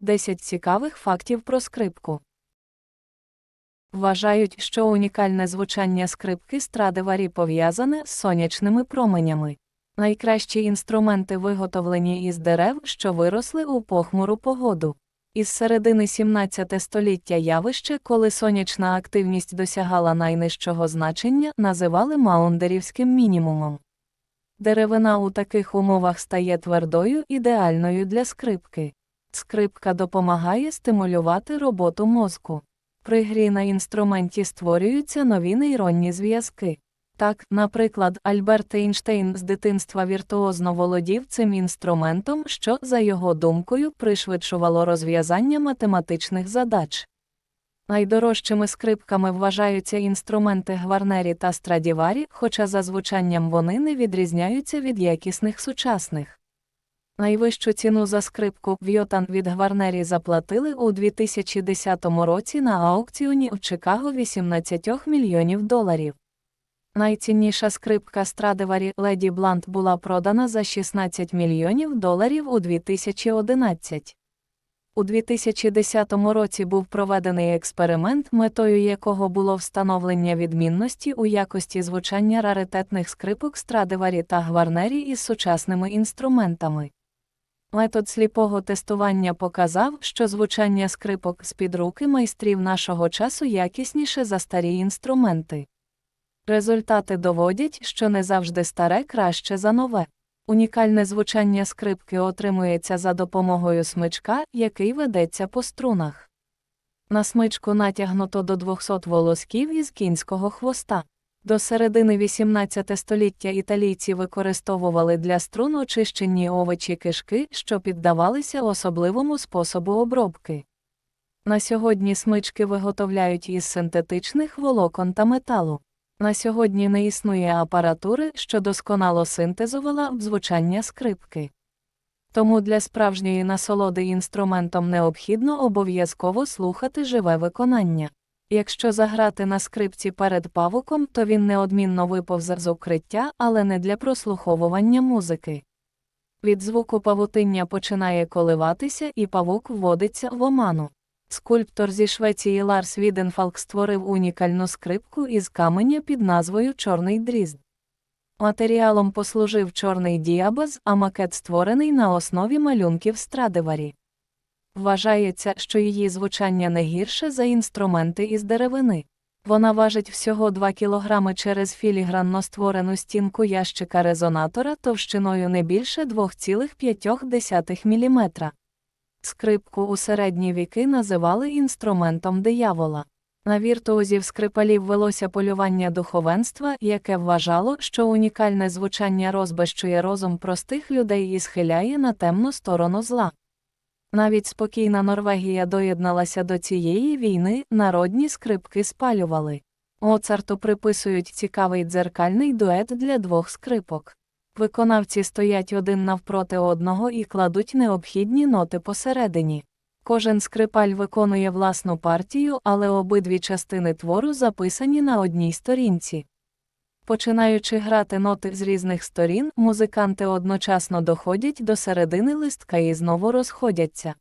10 цікавих фактів про скрипку. Вважають, що унікальне звучання скрипки Страдиварі пов'язане з сонячними променями. Найкращі інструменти виготовлені із дерев, що виросли у похмуру погоду. Із середини 17 століття явище, коли сонячна активність досягала найнижчого значення, називали маундерівським мінімумом. Деревина у таких умовах стає твердою ідеальною для скрипки. Скрипка допомагає стимулювати роботу мозку. При грі на інструменті створюються нові нейронні зв'язки. Так, наприклад, Альберт Ейнштейн з дитинства віртуозно володів цим інструментом, що, за його думкою, пришвидшувало розв'язання математичних задач. Найдорожчими скрипками вважаються інструменти Гварнері та Страдіварі, хоча за звучанням вони не відрізняються від якісних сучасних. Найвищу ціну за скрипку Вйотан від Гварнері заплатили у 2010 році на аукціоні в Чикаго 18 мільйонів доларів. Найцінніша скрипка Страдиварі Леді Блант була продана за 16 мільйонів доларів у 2011. У 2010 році був проведений експеримент, метою якого було встановлення відмінності у якості звучання раритетних скрипок Страдиварі та Гварнері із сучасними інструментами. Метод сліпого тестування показав, що звучання скрипок з-під руки майстрів нашого часу якісніше за старі інструменти. Результати доводять, що не завжди старе краще за нове. Унікальне звучання скрипки отримується за допомогою смичка, який ведеться по струнах. На смичку натягнуто до 200 волосків із кінського хвоста. До середини 18 століття італійці використовували для струн очищені овочі кишки, що піддавалися особливому способу обробки. На сьогодні смички виготовляють із синтетичних волокон та металу. На сьогодні не існує апаратури, що досконало синтезувала звучання скрипки. Тому для справжньої насолоди інструментом необхідно обов'язково слухати живе виконання. Якщо заграти на скрипці перед павуком, то він неодмінно виповзе з укриття, але не для прослуховування музики. Від звуку павутиння починає коливатися і павук вводиться в оману. Скульптор зі Швеції Ларс Віденфалк створив унікальну скрипку із каменя під назвою Чорний дрізд. Матеріалом послужив чорний діабаз, а макет створений на основі малюнків Страдиварі. Вважається, що її звучання не гірше за інструменти із деревини. Вона важить всього 2 кг через філігранно створену стінку ящика резонатора товщиною не більше 2,5 мм. Скрипку у середні віки називали інструментом диявола. На віртуозів скрипалів велося полювання духовенства, яке вважало, що унікальне звучання розбещує розум простих людей і схиляє на темну сторону зла. Навіть спокійна Норвегія доєдналася до цієї війни, народні скрипки спалювали. Моцарту приписують цікавий дзеркальний дует для двох скрипок. Виконавці стоять один навпроти одного і кладуть необхідні ноти посередині. Кожен скрипаль виконує власну партію, але обидві частини твору записані на одній сторінці. Починаючи грати ноти з різних сторін, музиканти одночасно доходять до середини листка і знову розходяться.